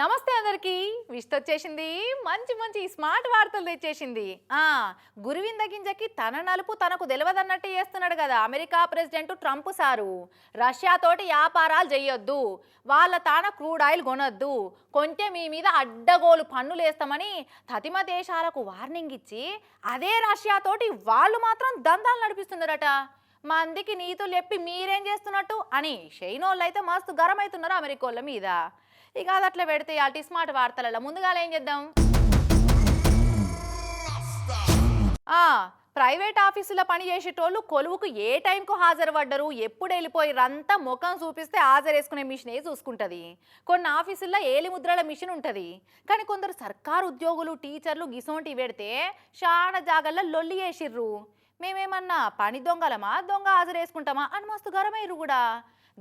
నమస్తే అందరికి. విష్ట వచ్చేసింది. మంచి మంచి స్మార్ట్ వార్తలు తెచ్చేసింది. ఆ గురువింద గింజకి తన నలుపు తనకు తెలియదన్నట్టు చేస్తున్నాడు కదా అమెరికా ప్రెసిడెంట్ ట్రంప్ సారు. రష్యాతోటి వ్యాపారాలు చేయొద్దు వాళ్ళ తాన క్రూడ్ ఆయిల్ కొనొద్దు. కొంటే మీ మీద అడ్డగోలు పన్నులు వేస్తామని తతిమ దేశాలకు వార్నింగ్ ఇచ్చి అదే రష్యాతోటి వాళ్ళు మాత్రం దందాలు నడిపిస్తున్నారట. మందికి నీతులు చెప్పి మీరేం చేస్తున్నట్టు అని షైనోళ్ళు అయితే మస్తు గరమవుతున్నారు అమెరికోళ్ళ మీద. ఇక అది అట్లా పెడితే అటు స్మార్ట్ వార్తలలో ముందుగా ఏం చేద్దాం? ప్రైవేట్ ఆఫీసులో పని చేసేటోళ్ళు కొలువుకు ఏ టైంకు హాజరు పడ్డరు ఎప్పుడు వెళ్ళిపోయిరంతా ముఖం చూపిస్తే హాజరేసుకునే మిషనే చూసుకుంటుంది. కొన్ని ఆఫీసుల్లో ఏలి ముద్రల మిషన్ ఉంటుంది. కానీ కొందరు సర్కారు ఉద్యోగులు టీచర్లు గిసోంటి పెడితే చాలా జాగల్లో లొల్లి వేసిర్రు మేమేమన్నా పని దొంగలమా? దొంగ హాజరేసుకుంటామా? అని మస్తు గరమైరు కూడా.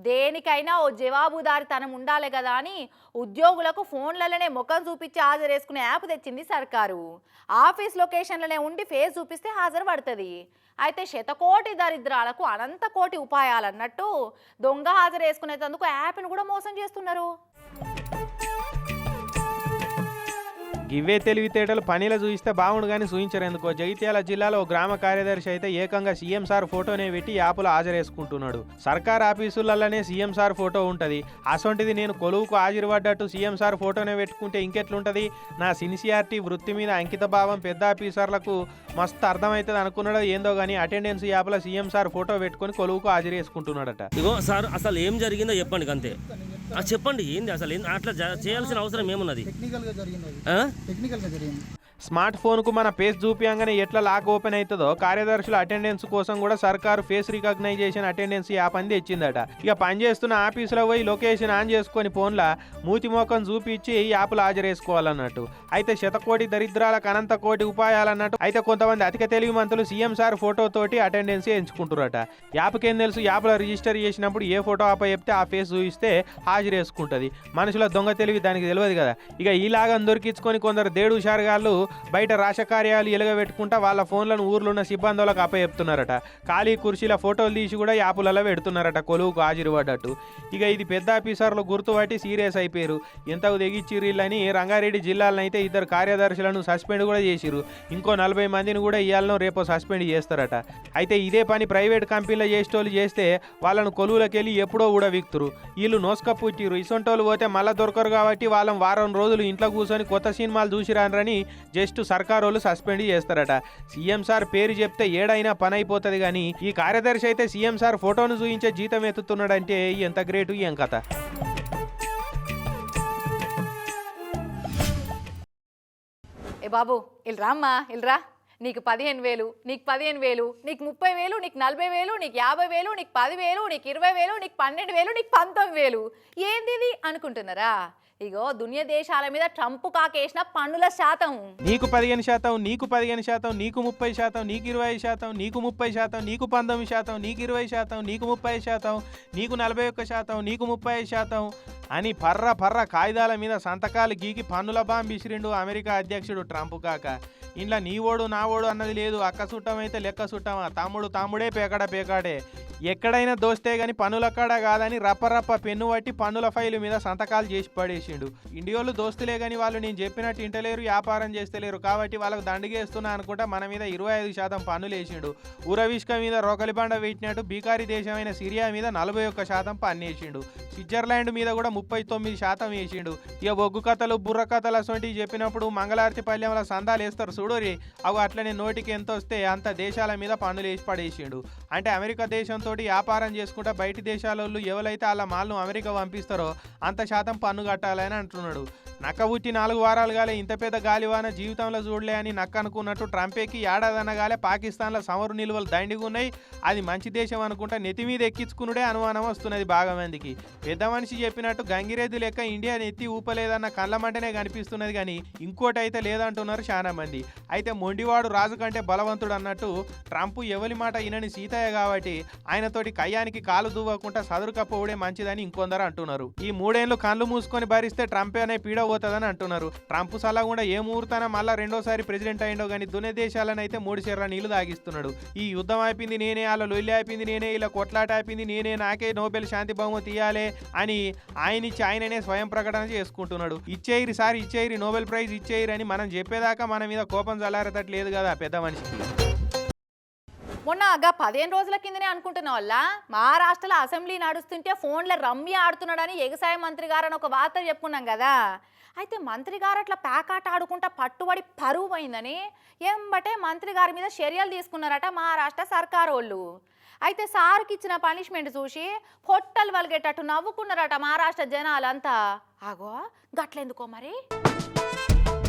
దేనికైనా ఓ జవాబుదారితనం ఉండాలి కదా అని ఉద్యోగులకు ఫోన్లలోనే ముఖం చూపించి హాజరేసుకునే యాప్ తెచ్చింది సర్కారు. ఆఫీస్ లొకేషన్లనే ఉండి ఫేస్ చూపిస్తే హాజరు పడుతుంది అయితే శతకోటి దరిద్రాలకు అనంత కోటి ఉపాయాలన్నట్టు దొంగ హాజరేసుకునేందుకు యాప్ను కూడా మోసం చేస్తున్నారు. గివ్వే తెలివితేటలు పనిలో చూయిస్తే బాగుండు కానీ చూయించరు ఎందుకో. జగిత్యాల జిల్లాలో ఓ గ్రామ కార్యదర్శి అయితే ఏకంగా సీఎం సార్ ఫోటోనే పెట్టి యాప్లో హాజరేసుకుంటున్నాడు. సర్కార్ ఆఫీసులలోనే సీఎం సార్ ఫోటో ఉంటుంది. అసొంటిది నేను కొలువుకు హాజరుపడ్డట్టు సీఎం సార్ ఫోటోనే పెట్టుకుంటే ఇంకెట్లుంటుంది? నా సిన్సియారిటీ వృత్తి మీద అంకిత భావం పెద్ద ఆఫీసర్లకు మస్తు అర్థమవుతుంది అనుకున్నాడో ఏందో కానీ అటెండెన్స్ యాప్లో సీఎం సార్ ఫోటో పెట్టుకొని కొలువుకు హాజరేసుకుంటున్నాడట. ఇగో సార్ అసలు ఏం జరిగిందో చెప్పండి అంతే చెప్పండి ఏంది అసలు? అట్లా చేయాల్సిన అవసరం ఏమున్నది? టెక్నికల్గా జరిగింది జరిగింది. స్మార్ట్ ఫోన్కు మన ఫేస్ చూపించగానే ఎట్లా లాక్ ఓపెన్ అవుతుందో కార్యదర్శుల అటెండెన్స్ కోసం కూడా సర్కారు ఫేస్ రికగ్నైజేషన్ అటెండెన్స్ యాప్ అని తెచ్చిందట ఇక పనిచేస్తున్న ఆఫీసులో పోయి లొకేషన్ ఆన్ చేసుకొని ఫోన్లో మూతి మోకం చూపించి యాప్లు హాజరేసుకోవాలన్నట్టు అయితే శతకోటి దరిద్రాలకు అనంత కోటి ఉపాయాలన్నట్టు అయితే కొంతమంది అధిక తెలివి మంత్రులు సీఎం సార్ ఫోటోతోటి అటెండెన్స్ ఎంచుకుంటారట యాప్కేం తెలుసు? యాప్లో రిజిస్టర్ చేసినప్పుడు ఏ ఫోటో ఆప చెప్తే ఆ ఫేస్ చూపిస్తే హాజరేసుకుంటుంది మనుషుల దొంగ తెలివి దానికి తెలియదు కదా. ఇక ఈలాగా దొరికించుకొని కొందరు దేడు షారుగాళ్ళు బయట రాశకార్యాలు ఎలుగబెట్టుకుంటా వాళ్ళ ఫోన్లను ఊర్లో ఉన్న సిబ్బందులకు అప్పచెప్తున్నారట. ఖాళీ కుర్చీల ఫోటోలు తీసి కూడా యాపులలో పెడుతున్నారట కొలువుకు హాజరుపడ్డట్టు. ఇక ఇది పెద్ద ఆఫీసర్లు గుర్తుపట్టి సీరియస్ అయిపోయారు. ఎంతకు తెగిచ్చిర్రిల్లని రంగారెడ్డి జిల్లాలను అయితే ఇద్దరు కార్యదర్శులను సస్పెండ్ కూడా చేసిరు ఇంకో నలభై మందిని కూడా ఇయ్యాలను రేపు సస్పెండ్ చేస్తారట. అయితే ఇదే పని ప్రైవేట్ కంపెనీలో చేసేటోళ్ళు చేస్తే వాళ్ళను కొలువులకు వెళ్ళి ఎప్పుడో కూడా విక్తురు వీళ్ళు నోసుకపుట్టిరు ఇసొంటోళ్ళు పోతే మళ్ళా దొరకరు కాబట్టి వాళ్ళని వారం రోజులు ఇంట్లో కూర్చొని కొత్త సినిమాలు చూసిరానని జస్ట్ సర్కారోళ్ళు సస్పెండ్ చేస్తారట. సీఎం సార్ పేరు చెప్తే ఏడైనా పని అయిపోతుంది కానీ ఈ కార్యదర్శి అయితే సీఎం సార్ ఫోటోను చూయించే జీతం ఎత్తుతున్నాడంటే ఎంత గ్రేటు ఏం కథ ఏ బాబు ఇల్ రామ్మా ఇల్రా నీకు పదిహేను వేలు నీకు పదిహేను వేలు నీకు ముప్పై వేలు నీకు నలభై వేలు నీకు యాభై వేలు నీకు పదివేలు నీకు ఇరవై వేలు నీకు పన్నెండు వేలు నీకు పంతొమ్మిది వేలు. ఏంది అనుకుంటున్నారా? ఇగో దునియా దేశాల మీద ట్రంప్ కాకేసిన పన్నుల శాతం. నీకు పదిహేను శాతం నీకు పదిహేను శాతం నీకు ముప్పై శాతం నీకు ఇరవై శాతం నీకు ముప్పై శాతం నీకు పంతొమ్మిది శాతం నీకు ఇరవై శాతం నీకు ముప్పై శాతం నీకు నలభై ఒక్క శాతం నీకు ముప్పై శాతం అని పర్ర పర్ర కాగిదాల మీద సంతకాలు గీకి పన్నుల బాంబిసిరిండు అమెరికా అధ్యక్షుడు ట్రంప్ కాక. ఇంట్లో నీ ఓడు నా ఓడు అన్నది లేదు. అక్క సుట్టం అయితే లెక్క చుట్టమా తమ్ముడు తమ్ముడే పేకాడ పేకాడే. ఎక్కడైనా దోస్తే గాని పన్నుల కాడ కాదని రప్పరప్ప పెన్ను పట్టి పన్నుల ఫైలు మీద సంతకాలు చేసి చేసిండు. ఇండియోళ్ళు దోస్తులే గాని వాళ్ళు నేను చెప్పినట్టు ఇంటలేరు వ్యాపారం చేస్తలేరు కాబట్టి వాళ్ళకు దండిగేస్తున్నా అనుకుంటా మన మీద ఇరవై ఐదు శాతం పన్నులు వేసిండు. ఉరవిష్క మీద రోకలి బండ పెట్టినట్టు బీకారి దేశమైన సిరియా మీద నలభై ఒక్క శాతం పన్ను వేసిండు. స్విట్జర్లాండ్ మీద కూడా ముప్పై తొమ్మిది శాతం వేసిండు. ఇక బొగ్గు కథలు బుర్ర కథలు అసొంటివి చెప్పినప్పుడు మంగళారతి పల్లెంలో సందాలు వేస్తారు చూడరి. అవి అట్లనే నోటికి ఎంత వస్తే అంత దేశాల మీద పన్నులు వేసి పడేసిండు. అంటే అమెరికా దేశంతో వ్యాపారం చేసుకుంటా బయటి దేశాల వాళ్ళు ఎవరైతే వాళ్ళ మాల్ను అమెరికా పంపిస్తారో అంత శాతం పన్ను కట్టాలి? అని అంటున్నాడు. నక్క పుట్టి నాలుగు వారాలు గాలే ఇంత పెద్ద గాలివాన జీవితంలో చూడలే అని నక్క అనుకున్నట్టు ట్రంపేకి ఏడాది అనగాలే పాకిస్తాన్లో సమరు నిల్వలు దండిగా ఉన్నాయి. అది మంచి దేశం అనుకుంటా నెత్తి మీద ఎక్కించుకునుడే అనుమానం వస్తున్నది బాగా మందికి పెద్ద మనిషి చెప్పినట్టు గంగిరెద్దు లెక్క ఇండియా నెత్తి ఊపలేదన్న కళ్ళమంటనే కనిపిస్తున్నది కానీ ఇంకోటి అయితే లేదంటున్నారు చాలా మంది అయితే మొండివాడు రాజు కంటే బలవంతుడు అన్నట్టు ట్రంప్ ఎవరి మాట ఇనని సీతయ్య కాబట్టి ఆయనతోటి కయ్యానికి కాలు దువ్వకుండా కప్పవుడే మంచిదని ఇంకొందరు అంటున్నారు. ఈ మూడేళ్ళు కళ్ళు మూసుకొని భరిస్తే ట్రంప్ అనే పీడ పోతుందని అంటున్నారు. ట్రంప్ సలా కూడా ఏ ముహూర్తాన మళ్ళా రెండోసారి ప్రెసిడెంట్ అయిండో కానీ దునే దేశాలను అయితే మూడు చెర్ల నీళ్ళు తాగిస్తున్నాడు. ఈ యుద్ధం అయిపోయింది నేనే వాళ్ళ లొల్లి అయిపోయింది నేనే ఇలా కొట్లాట అయిపోయింది నేనే నాకే నోబెల్ శాంతి బహుమతి ఇయ్యాలే అని ఆయన ఇచ్చి ఆయననే స్వయం ప్రకటన చేసుకుంటున్నాడు. ఇచ్చేయిరి సార్ ఇచ్చేయిరి నోబెల్ ప్రైజ్ ఇచ్చేయిరి అని మనం చెప్పేదాకా మన మీద కోపం చల్లారేటట్లేదు కదా పెద్ద మనిషికి. మొన్న అగా పదిహేను రోజుల కిందనే అనుకుంటున్న వల్ల. మహారాష్ట్రలో అసెంబ్లీ నడుస్తుంటే ఫోన్లో రమ్మి ఆడుతున్నాడని వ్యవసాయ మంత్రి గారు అని ఒక వార్త చెప్పుకున్నాం కదా. అయితే మంత్రి గారు అట్లా ప్యాకాట ఆడుకుంటా పట్టుబడి పరువు పోయిందని ఎంబటే మంత్రి గారి మీద చర్యలు తీసుకున్నారట మహారాష్ట్ర సర్కారు వాళ్ళు. అయితే సార్కి ఇచ్చిన పనిష్మెంట్ చూసి పొట్టలు వలిగేటట్టు నవ్వుకున్నారట మహారాష్ట్ర జనాలంతా. ఆగో గట్లెందుకో మరి?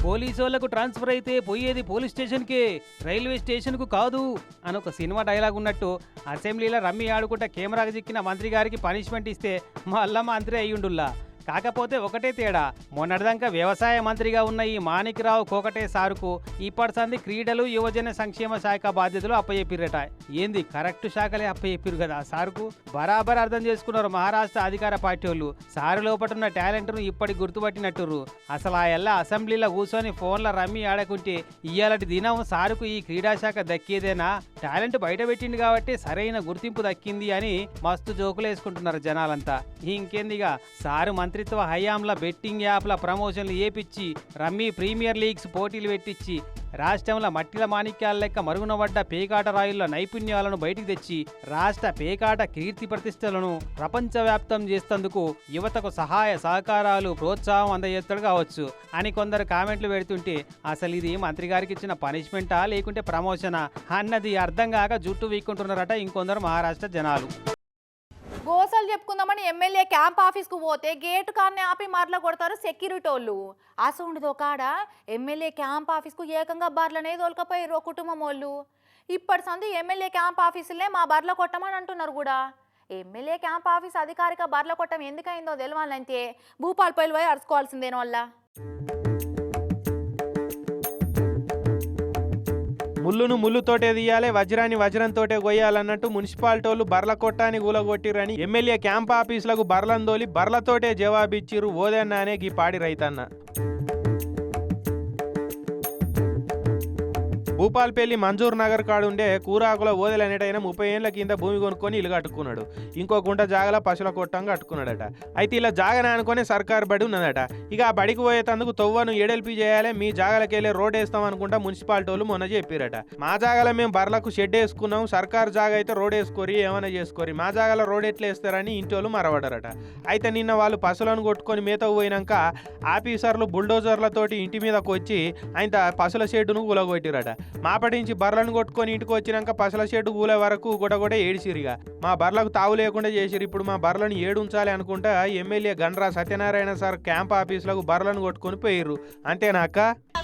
పోలీసు వాళ్ళకు ట్రాన్స్ఫర్ అయితే పోయేది పోలీస్ స్టేషన్కే రైల్వే స్టేషన్కు కాదు అని ఒక సినిమా డైలాగ్ ఉన్నట్టు అసెంబ్లీలో రమ్మి ఆడుకుంటా కెమెరాకు చిక్కిన మంత్రి గారికి పనిష్మెంట్ ఇస్తే మళ్ళా మంత్రి అయ్యుండుల్లా. కాకపోతే ఒకటే తేడా. మొన్నటిదాకా వ్యవసాయ మంత్రిగా ఉన్న ఈ మాణిక్రావు కోకటే సారుకు ఇప్పటి సంది క్రీడలు యువజన సంక్షేమ శాఖ బాధ్యతలు అప్పచెప్పిరట. ఏంది? కరెక్ట్ శాఖలే అప్పచెప్పిరు కదా సారుకు? బరాబర్ అర్థం చేసుకున్నారు మహారాష్ట్ర అధికార పార్టీ వాళ్ళు సారు లోపటున్న టాలెంట్ను ఇప్పటికి గుర్తుపట్టినట్టురు అసలు ఆ ఎల్ల అసెంబ్లీలో కూర్చొని ఫోన్ల రమ్మి ఆడకుంటే ఇయ్యాలటి దినం సారుకు ఈ క్రీడా శాఖ దక్కేదేనా? టాలెంట్ బయట పెట్టింది కాబట్టి సరైన గుర్తింపు దక్కింది అని మస్తు జోకులు వేసుకుంటున్నారు జనాలంతా. ఇంకేందిగా? సారు మంత్రి మంత్రిత్వ హయాంల బెట్టింగ్ యాప్ల ప్రమోషన్లు ఏపిచ్చి రమ్మీ ప్రీమియర్ లీగ్స్ పోటీలు పెట్టించి రాష్ట్రంలో మట్టిల మాణిక్యాల లెక్క మరుగునబడ్డ పేకాట రాయుల నైపుణ్యాలను బయటికి తెచ్చి రాష్ట్ర పేకాట కీర్తి ప్రతిష్టలను ప్రపంచవ్యాప్తం చేస్తందుకు యువతకు సహాయ సహకారాలు ప్రోత్సాహం అందజేస్తాడు కావచ్చు అని కొందరు కామెంట్లు పెడుతుంటే అసలు ఇది మంత్రి గారికి ఇచ్చిన పనిష్మెంటా లేకుంటే ప్రమోషనా అన్నది అర్థం కాక జుట్టు వీక్కుంటున్నారట ఇంకొందరు మహారాష్ట్ర జనాలు. గోసలు చెప్పుకుందామని ఎమ్మెల్యే క్యాంప్ ఆఫీస్కు పోతే గేటు కాన్ని ఆపి మరల కొడతారు సెక్యూరిటీ వాళ్ళు అసౌండ్తో కాడ ఎమ్మెల్యే క్యాంప్ ఆఫీస్కు ఏకంగా బర్లనే తోలుకపోయారు ఓ కుటుంబం వాళ్ళు ఇప్పటి సంది ఎమ్మెల్యే క్యాంప్ ఆఫీసులే మా బర్ల కొట్టమని అంటున్నారు కూడా. ఎమ్మెల్యే క్యాంప్ ఆఫీస్ అధికారిక బర్ల కొట్టం ఎందుకైందో తెలవాలంటే భూపాల్పల్లి పోయి అరుచుకోవాల్సిందేనో వల్ల ముళ్ళును ముళ్ళుతోటే తీయాలి వజ్రాన్ని వజ్రంతోటే కొయ్యాలన్నట్టు మున్సిపాలిటీ వాళ్ళు బర్ల కొట్టాన్ని కూలగొట్టిరని ఎమ్మెల్యే క్యాంప్ ఆఫీసులకు బర్లందోలి బర్లతోటే జవాబిచ్చిరు ఓదన్నానే గీ పాడి రైతన్న. భూపాల్పల్లి మంజూర్ నగర్ కాడుండే కూరాకుల ఓదెలనేటైనా ముప్పై ఏళ్ళ కింద భూమి కొనుక్కొని ఇల్లు కట్టుకున్నాడు. ఇంకో గుంట జాగల పశుల కొట్టంగా కట్టుకున్నాడట. అయితే ఇలా జాగనే అనుకునే సర్కార్ బడి ఉన్నదట. ఇక ఆ బడికి పోయేటందుకు తొవ్వను ఏడెల్పి చేయాలి మీ జాగలకి వెళ్ళి రోడ్ వేస్తాం అనుకుంటా మున్సిపాలిటీ వాళ్ళు మొన్న చెప్పారట. మా జాగల మేము బర్లకు షెడ్ వేసుకున్నాం సర్కార్ జాగ అయితే రోడ్ వేసుకోరి ఏమైనా చేసుకోరి. మా జాగల రోడ్ ఎట్లా వేస్తారని ఇంటి వాళ్ళు మరవడరట. అయితే నిన్న వాళ్ళు పశువులను కొట్టుకొని మేతకు పోయినాక ఆఫీసర్లు బుల్డోజర్లతోటి ఇంటి మీదకు వచ్చి ఆయన పశుల షెడ్డును కూలగొట్టిరట. మాపటించి బర్రెలను కొట్టుకొని ఇంటికి వచ్చినాక పసల షెడ్డు కూలే వరకు కూడా కూడా ఏడిసిరిగా మా బర్లకు తావు లేకుండా చేసిరు ఇప్పుడు మా బర్రెలను ఏడుంచాలి అనుకుంటా MLA Gandra Satyanarayana sir camp ఆఫీసులకు బర్రెలను కొట్టుకొని పోయిర్రు. అంతేనా అక్క?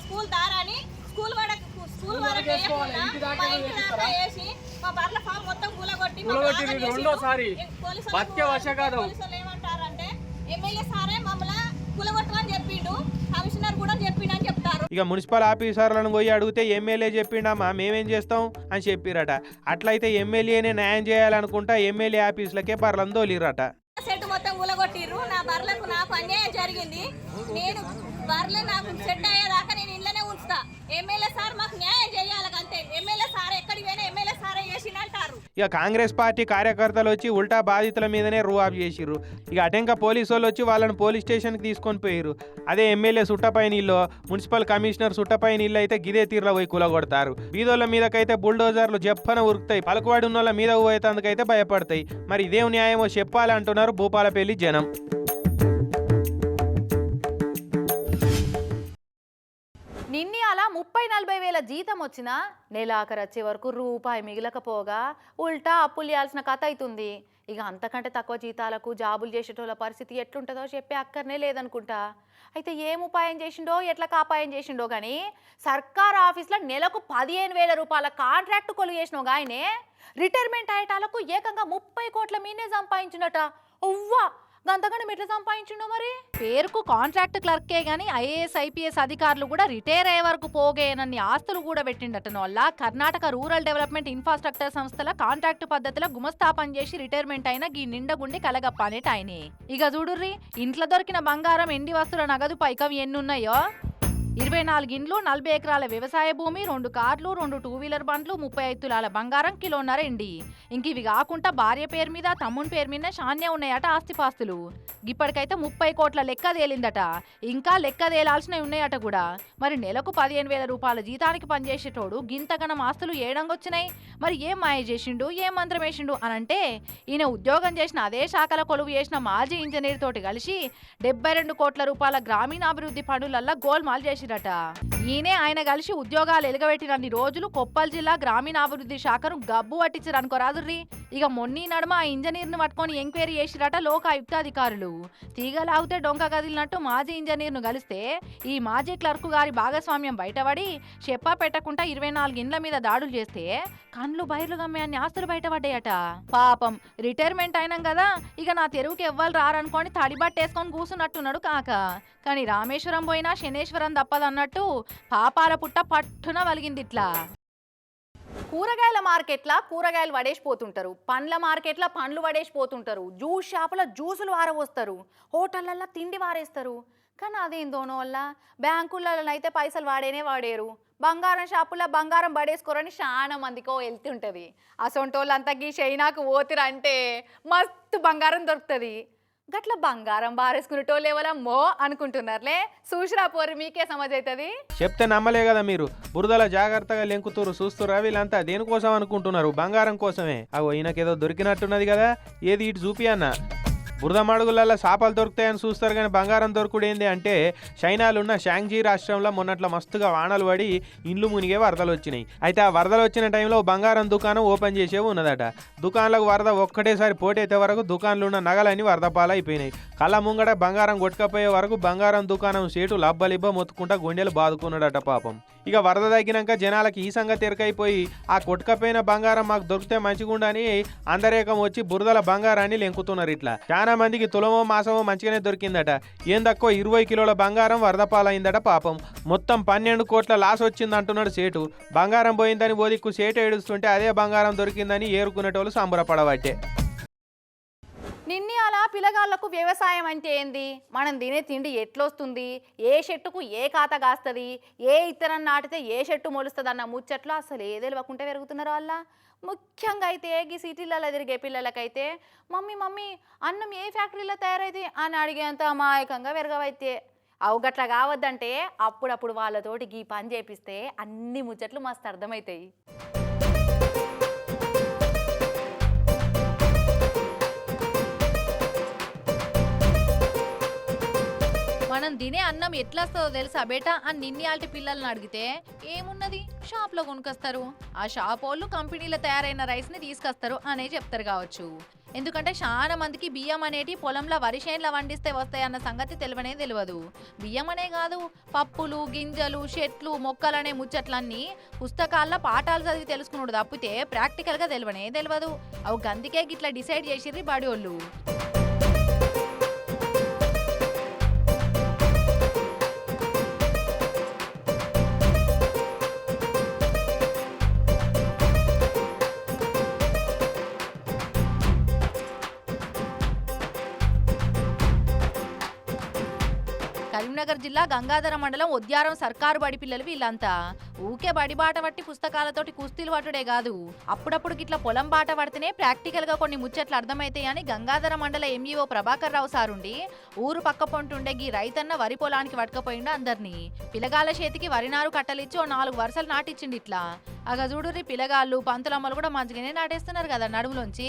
స్కూల్ దారాని స్కూల్ వరకు స్కూల్ వరకు వేయకుండా మా ఇంటి దాకా వేసి మా బర్ల ఫామ్ మొత్తం కూలగొట్టి రెండోసారి. బతికే వశ కాదు. ఏమంటారంటే ఎమ్మెల్యే సారే మమ్మల్ని కూలగొట్టమని చెప్పిండు. కమిషనర్ కూడా చెప్పిండు అని చెప్తారు. ఇక మున్సిపల్ ఆఫీసర్లను పోయి అడిగితే ఎమ్మెల్యే చెప్పిండమ్మా మేమేం చేస్తాం అని చెప్పిరట. అట్లయితే ఎమ్మెల్యేనే న్యాయం చేయాలనుకుంటా ఎమ్మెల్యే ఆఫీసులకే బర్రెలను తోలిరట. సెట్ మొత్తం నా బర్లకు నాకు అన్యాయం జరిగింది. నేను బర్రెలు నాకు సెట్ అయ్యేదాకా నేను ఇళ్ళనే ఉంచుతా. ఎమ్మెల్యే సార్ మాకు న్యాయం చేయాలి అంతే ఎమ్మెల్యే సార్ ఎక్కడికి పోయినా ఎమ్మెల్యే సారే చేసిందంటారు ఇక కాంగ్రెస్ పార్టీ కార్యకర్తలు వచ్చి ఉల్టా బాధితుల మీదనే రూఆఫ్ చేసిర్రు. ఇక అటెంక పోలీసు వాళ్ళు వచ్చి వాళ్ళని పోలీస్ స్టేషన్కి తీసుకొని పోయిర్రు. అదే ఎమ్మెల్యే సుట్టపై ఇల్లు మున్సిపల్ కమిషనర్ సుట్టపైన ఇల్లు అయితే గిదే తీరులో పోయి కూలగొడతారు. బీదోళ్ళ మీదకైతే బుల్డోజర్లు జప్పన ఉరుకుతాయి. పలుకుబడి ఉన్న వాళ్ళ మీద పోయేందుకైతే భయపడతాయి. మరి ఇదేం న్యాయమో చెప్పాలంటున్నారు భూపాలపల్లి జనం. నిన్ని అలా ముప్పై నలభై వేల జీతం వచ్చినా నెలాఖరు వచ్చే వరకు రూపాయి మిగిలకపోగా ఉల్టా అప్పులు చేయాల్సిన కథ అవుతుంది ఇక అంతకంటే తక్కువ జీతాలకు జాబులు చేసేటోళ్ళ పరిస్థితి ఎట్లుంటుందో చెప్పే అక్కర్నే లేదనుకుంటా. అయితే ఏం ఉపాయం చేసిండో ఎట్లా కాపాయం చేసిండో కానీ సర్కార్ ఆఫీస్లో నెలకు పదిహేను వేల రూపాయల కాంట్రాక్ట్ కొలు చేసిన ఆయనే రిటైర్మెంట్ అయ్యేటాలకు ఏకంగా ముప్పై కోట్ల మీనే సంపాదించినట. ఉవ్వా! గంతగానే ఎట్లా సంపాదించిండో మరి? పేరుకు కాంట్రాక్ట్ క్లర్కే గాని ఐఏఎస్ ఐపీఎస్ అధికారులు కూడా రిటైర్ అయ్యే వరకు పోగేనన్ని ఆస్తులు కూడా పెట్టిండటం వల్ల కర్ణాటక రూరల్ డెవలప్మెంట్ ఇన్ఫ్రాస్ట్రక్చర్ సంస్థల కాంట్రాక్ట్ పద్ధతిలో గుమస్తాపం చేసి రిటైర్మెంట్ అయిన గీ నిండగుండి కలగప్ప అనేట ఆయనే. ఇక చూడుర్రి ఇంట్లో దొరికిన బంగారం ఎండి వస్తువుల నగదు పైకం ఎన్నున్నాయో? ఇరవై నాలుగు ఇండ్లు నలభై ఎకరాల వ్యవసాయ భూమి రెండు కార్లు రెండు టూ వీలర్ బండ్లు ముప్పై ఐదు తులాల బంగారం కిలోన్నర ఎండి. ఇంక ఇవి కాకుండా భార్య పేరు మీద తమ్ముని పేరు మీద శాన్య ఉన్నాయట ఆస్తిపాస్తులు. ఇప్పటికైతే ముప్పై కోట్ల లెక్క తేలిందట. ఇంకా లెక్క తేలాల్సినవి ఉన్నాయట కూడా. మరి నెలకు పదిహేను వేల రూపాయల జీతానికి పనిచేసేటోడు గింతగనం ఆస్తులు ఏడంగొచ్చినాయి. మరి ఏం మాయ చేసిండు ఏం మంత్రం వేసిండు అని అంటే ఈయన ఉద్యోగం చేసిన అదే శాఖల కొలువు చేసిన మాజీ ఇంజనీర్ తోటి కలిసి డెబ్బై రెండు కోట్ల రూపాయల గ్రామీణాభివృద్ధి పనులల్లా గోల్మాల్ చేసిరట ఈయనే ఆయన కలిసి ఉద్యోగాలు ఎలుగబెట్టినన్ని రోజులు కొప్పల్ జిల్లా గ్రామీణాభివృద్ధి శాఖను గబ్బు పట్టించారు అనుకోరాదుర్రి ఇక మొన్నీ నడుమ ఆ ఇంజనీర్ని పట్టుకొని ఎంక్వైరీ చేసిరట లోకాయుక్తాధికారులు తీగలాగితే డొంక కదిలినట్టు మాజీ ఇంజనీర్ను కలిస్తే ఈ మాజీ క్లర్కు గారి భాగస్వామ్యం బయటపడి చెప్పా పెట్టకుండా ఇరవై నాలుగు ఇండ్ల మీద దాడులు చేస్తే కండ్లు బయర్లు గమ్మే అన్ని ఆస్తులు బయటపడ్డాయట. పాపం రిటైర్మెంట్ అయినాం కదా ఇక నా తెరువుకి ఎవ్వరు రారనుకోని తడిబట్టేసుకొని కూసున్నట్టున్నాడు కాక. కానీ రామేశ్వరం పోయినా శనేశ్వరం తప్పదన్నట్టు పాపాల పుట్ట పట్టున వలిగింది ఇట్లా. కూరగాయల మార్కెట్ల కూరగాయలు వడేసిపోతుంటారు. పండ్ల మార్కెట్ల పండ్లు వడేసిపోతుంటారు. జ్యూస్ షాపుల జ్యూసులు వారవస్తారు హోటళ్ళల్లో తిండి వారేస్తారు. కానీ అదేందోనో వల్ల బ్యాంకులలో అయితే పైసలు వాడేనే వాడేరు. బంగారం షాపుల్లో బంగారం పడేసుకోరని చాలా మందికో వెళ్తుంటుంది. అసొంటోళ్ళంతా గీ చైనాకు పోతురంటే మస్తు బంగారం దొరుకుతుంది. గట్ల బంగారం బారేసుకునేటోళ్ళు మో అనుకుంటున్నారులే. చూసిరా పోరి మీకే సమజ్ అవుతుంది చెప్తే నమ్మలే కదా మీరు. బురదల జాగ్రత్తగా లెంకుతూరు చూస్తురా వీళ్ళంతా. దేనికోసం అనుకుంటున్నారు? బంగారం కోసమే. అగో ఈయనకేదో దొరికినట్టున్నది కదా. ఏది ఇటు చూపి అన్న బురద మడుగులలో చేపలు దొరుకుతాయని చూస్తారు కానీ బంగారం దొరుకుడు ఏంది అంటే చైనాలున్న షాంగ్జీ రాష్ట్రంలో మొన్నట్ల మస్తుగా వానలు పడి ఇండ్లు మునిగే వరదలు వచ్చినాయి. అయితే ఆ వరదలు వచ్చిన టైంలో బంగారం దుకాణం ఓపెన్ చేసే ఉన్నదట. దుకాణాలకు వరద ఒక్కటేసారి పోటైతే వరకు దుకాణంలో ఉన్న నగలన్నీ వరద పాలైపోయినాయి. కళ్ళ ముంగట బంగారం కొట్టుకపోయే వరకు బంగారం దుకాణం సేటు లబ్బలిబ్బ మొత్తుకుంటా గుండెలు బాదుకున్నాడట పాపం. ఇక వరద తగ్గినాక జనాలకి ఈ సంగతి ఎరకైపోయి ఆ కొట్టుకపోయిన బంగారం మాకు దొరికితే మంచిగుండని అందరేకం వచ్చి బురదల బంగారాన్ని లెంకుతున్నారు ఇట్లా. చాలా మందికి తులమో మాసమో మంచిగానే దొరికిందట. ఏందక్కో ఇరవై కిలోల బంగారం వరద పాలైందట పాపం. మొత్తం పన్నెండు కోట్ల లాస్ వచ్చింది అంటున్నాడు సేటు. బంగారం పోయిందని ఓదిక్కు సేటు ఏడుస్తుంటే అదే బంగారం దొరికిందని ఏరుకునేటోళ్ళు సంబరపడబట్టే. నిన్ని అలా పిల్లగాళ్ళకు వ్యవసాయం అంటే ఏంది? మనం తినే తిండి ఎట్లొస్తుంది? ఏ చెట్టుకు ఏ కాత కాస్తుంది? ఏ ఇత్తనం నాటితే ఏ చెట్టు మొలుస్తుంది అన్న ముచ్చట్లు అసలు ఏ తెలియకుండా పెరుగుతున్నారు వాళ్ళ ముఖ్యంగా అయితే ఈ సిటీలలో తిరిగే పిల్లలకైతే మమ్మీ మమ్మీ అన్నం ఏ ఫ్యాక్టరీలో తయారైంది? అని అడిగేంత అమాయకంగా పెరగవైతే అవు గట్ల కావద్దంటే అప్పుడప్పుడు వాళ్ళతోటి గీ పని చేపిస్తే అన్ని ముచ్చట్లు మస్తు అర్థమవుతాయి మనం తినే అన్నం ఎట్లా వస్తుందో తెలుసా బేటా? అని నిన్ని ఆల్టి పిల్లల్ని అడిగితే ఏమున్నది? షాప్లో కొనుకొస్తారు. ఆ షాప్ వాళ్ళు కంపెనీలో తయారైన రైస్ని తీసుకొస్తారు అనే చెప్తారు కావచ్చు. ఎందుకంటే చాలా మందికి బియ్యం అనేటి పొలంలో వరి చేనులో వండిస్తే వస్తాయన్న సంగతి తెలివనే తెలియదు. బియ్యం అనే కాదు పప్పులు గింజలు చెట్లు మొక్కలు అనే ముచ్చట్లన్నీ పుస్తకాల్లో పాఠాలు చదివి తెలుసుకున్నాడు తప్పితే ప్రాక్టికల్గా తెలివనే తెలియదు. అవి గందికే గిట్లా డిసైడ్ చేసిర్రి బడి జిల్లా గంగాధర మండలం ఉద్యారం సర్కారు బడి పిల్లలు వీళ్ళంతా. ఊకే బడి బాట పట్టి పుస్తకాలతోటి కుస్తీలు పట్టుడే కాదు. అప్పుడప్పుడు గిట్ల పొలం బాట పడితేనే ప్రాక్టికల్గా కొన్ని ముచ్చట్లు అర్థమైతాయని గంగాధర మండల ఎంఈఓ ప్రభాకర్ రావు సారుండి ఊరు పక్క పొంటుండే గీ రైతన్న వరి పొలానికి పట్టుకపోయిండు అందరినీ. పిలగాల చేతికి వరి నారు కట్టలిచ్చి ఓ నాలుగు వరుసలు నాటిచ్చిండి ఇట్లా అగ చూడుర్రి పిలగాళ్ళు పంతులమ్మలు కూడా మంచిగానే నాటేస్తున్నారు కదా నడుములోంచి.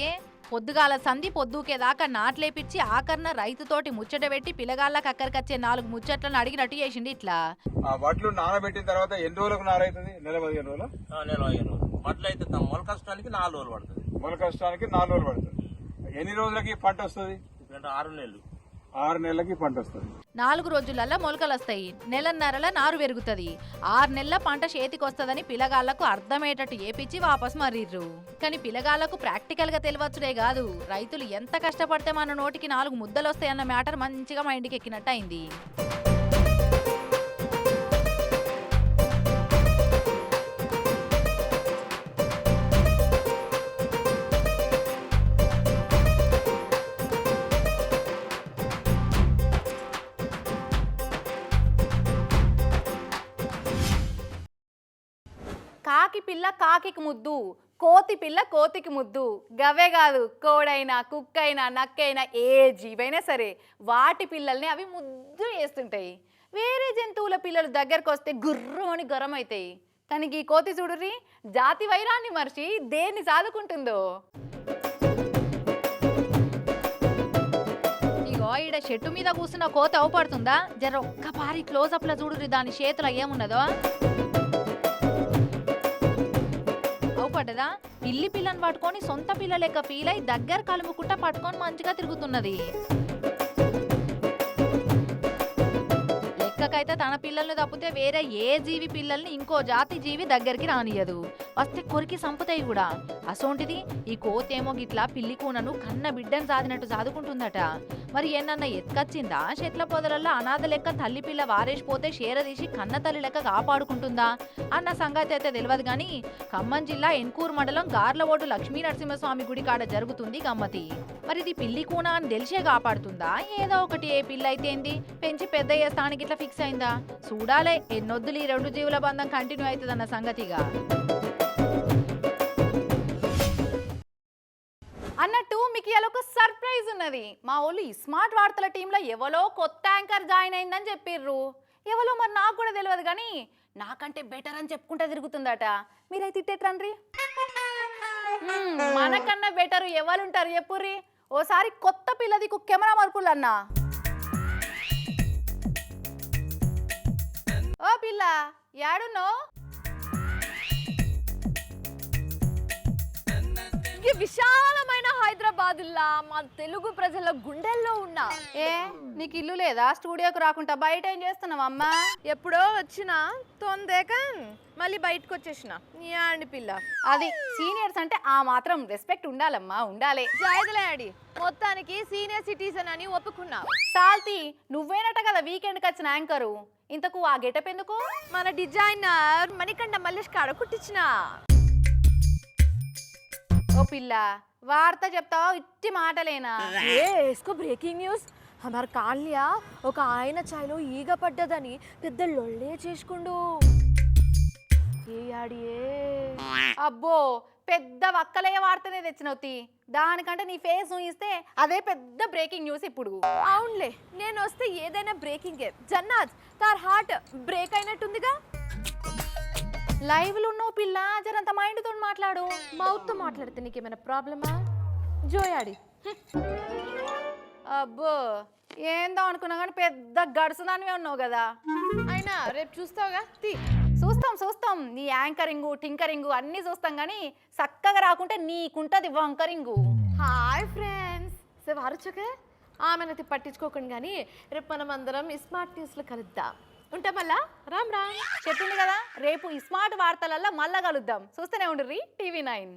పొద్దుగాల సంధి పొద్దుకే దాకా నాట్లేపిచ్చి ఆఖరణ రైతుతోటి ముచ్చట పెట్టి పిలగాళ్ళకి అక్కడికచ్చే నాలుగు ముచ్చట్లను అడిగినట్టు చేసిండు ఇట్లా. ఆ వడ్లు నానబెట్టిన తర్వాత ఎన్ని రోజులకు నారైతుంది? నెల పదిహేను రోజులు? అయ్యాను వడ్లు అయితే తమ మొల కష్టానికి నాలుగు రోజులు పడుతుంది. మొల కష్టానికి నాలుగు రోజులు పడుతుంది. ఎన్ని రోజులకి పంట వస్తుంది? ఆరు నెలలు. ఆరు నెలలకి పంట వస్తుంది. నాలుగు రోజులల్లో మొలకలు వస్తాయి. నెలన్నరల నారు పెరుగుతుంది. ఆరు నెలల పంట చేతికి వస్తుందని పిల్లగాళ్ళకు అర్థమయ్యేటట్టు ఏపిచ్చి వాపస్ మర్రిర్రు కానీ పిల్లగాళ్ళకు ప్రాక్టికల్గా తెలియచ్చుడే కాదు. రైతులు ఎంత కష్టపడితే మన నోటికి నాలుగు ముద్దలు వస్తాయన్న మ్యాటర్ మంచిగా మైండ్కి ఎక్కినట్టు అయింది కాకి పిల్ల కాకికి ముద్దు కోతి పిల్ల కోతికి ముద్దు. గవే కాదు కోడైనా కుక్కైనా నక్కైనా ఏ జీవైనా సరే వాటి పిల్లల్ని అవి ముద్దు వేస్తుంటాయి వేరే జంతువుల పిల్లలు దగ్గరకు వస్తే గుర్రం అని గరం అవుతాయి కానీ ఈ కోతి చూడుర్రి జాతి వైరాన్ని మర్చి దేన్ని సాదుకుంటుందో? ఇగో ఈడ చెట్టు మీద కూర్చున్న కోత అవపడుతుందా? జర ఒక్క పారి క్లోజప్లో చూడుర్రి దాని చేతిలో ఏమున్నదో? అవుపడ్డదా పిల్లి పిల్లని పట్టుకొని సొంత పిల్ల లెక్క ఫీల్ అయి దగ్గర కలుముకుంటా పట్టుకొని మంచిగా తిరుగుతున్నది. అయితే తన పిల్లల్ని తప్పితే వేరే ఏ జీవి పిల్లల్ని ఇంకో జాతి జీవి దగ్గరికి రానియదు వస్తే కొరికి సంపుతాయి కూడా. అసోంటిది ఈ కోతేమో గిట్లా పిల్లి కూనను కన్న బిడ్డను సాదినట్టు సాదుకుంటుందట. మరి ఏనన్నా ఎత్తుకొచ్చిందా? చెట్ల పొదలల్లో అనాథ లెక్క తల్లి పిల్ల వారేసిపోతే షేరదీసి కన్న తల్లి లెక్క కాపాడుకుంటుందా? అన్న సంగతి అయితే తెలియదు కానీ ఖమ్మం జిల్లా ఎన్కూరు మండలం గార్లవోటు లక్ష్మీ నరసింహస్వామి గుడి కాడ జరుగుతుంది గమ్మతి. మరి ఇది పిల్లి కూన అని తెలిసే కాపాడుతుందా? ఏదో ఒకటి ఏ పిల్ల అయితే ఏంది? పెంచి పెద్ద ఏ స్థానికి ఇట్లా ఫిక్స్ అయిందా? చూడాలే ఎన్నొద్దులు ఈ రెండు జీవుల బంధం కంటిన్యూ అవుతుందన్న సంగతిగా. అన్నట్టు మీకు ఇలా ఒక సర్ప్రైజ్ ఉన్నది. మా వాళ్ళు ఈ స్మార్ట్ వార్తల టీంలో ఎవలో కొత్త యాంకర్ జాయిన్ అయిందని చెప్పిర్రు. ఎవలో మరి నాకు కూడా తెలియదు కానీ నాకంటే బెటర్ అని చెప్పుకుంటా తిరుగుతుందట. మీరైతే తిట్టేట్రండ్రి మనకన్నా బెటర్ ఎవరుంటారు చెప్పుర్రి ఓసారి కొత్త పిల్లది కెమెరా మరుపులు అన్నా ఓ పిల్ల యాడున్నావు ఈ విశాలమైన హైదరాబాదుల్లా మా తెలుగు ప్రజల గుండెల్లో ఉన్నా ఏ నీకు ఇల్లు లేదా? స్టూడియోకి రాకుండా బయట ఏం చేస్తున్నావు అమ్మా? ఎప్పుడో వచ్చిన తొందేక. మళ్ళీ బయటకు వచ్చేసిన ఆండి పిల్ల. అది సీనియర్స్ అంటే ఆ మాత్రం రెస్పెక్ట్ ఉండాలమ్మా ఉండాలి. జాయిదలాడి మొత్తానికి సీనియర్ సిటిజన్ అని ఒప్పుకున్నావు సాల్తి నువ్వేనట కదా వీకెండ్కి వచ్చిన యాంకరు? ఇంతకు ఆ గెటప్ ఎందుకు? మన డిజైనర్ మణికంఠ మల్లేష్ కాడ కుట్టించిన. ఓ పిల్ల వార్త చెప్తావా? ఇట్టి మాటలేనా? ఏ ఇస్కో బ్రేకింగ్ న్యూస్. హమార్ కాళ్య ఒక ఆయన ఛాయ్లో ఈగ పడ్డదని పెద్ద లొల్లే చేసుకుండు. ఏ ఆడియే అబ్బో పెద్ద వక్కలే వార్తనే తెచ్చినవుతి దానికంటే నీ ఫేస్ ఊహిస్తే అదే పెద్ద బ్రేకింగ్ న్యూస్ ఇప్పుడు. అవునులే నేను వస్తే ఏదైనా బ్రేకింగే. జన్నాజ్ తార్ హార్ట్ బ్రేక్ అయినట్టుందిగా? లైవ్లో ఉన్నావు పిల్ల జరంత మైండ్ తోటి మాట్లాడు. మౌత్తో మాట్లాడితే నీకేమైనా ప్రాబ్లమా? జోయాడి అబ్బో ఏందో అనుకున్నా కానీ పెద్ద గడుసుదానివే ఉన్నావు కదా. అయినా రేపు చూస్తావుగా? తీ. చూస్తాం చూస్తాం. నీ యాంకరింగు టింకరింగు అన్నీ చూస్తాం కానీ చక్కగా రాకుంటే నీకుంటది వంకరింగు. హాయ్ ఫ్రెండ్స్ సో వారొచ్చాక? ఆమెనైతే పట్టించుకోకండి కానీ రేపు మనం అందరం స్మార్ట్ న్యూస్లో కలుద్దాం. ఉంటా మళ్ళా? రామ్ రామ్. చెప్పింది కదా రేపు ఈ స్మార్ట్ వార్తలల్లో మళ్ళా కలుద్దాం. చూస్తూనే ఉండ్రి టీవీ నైన్.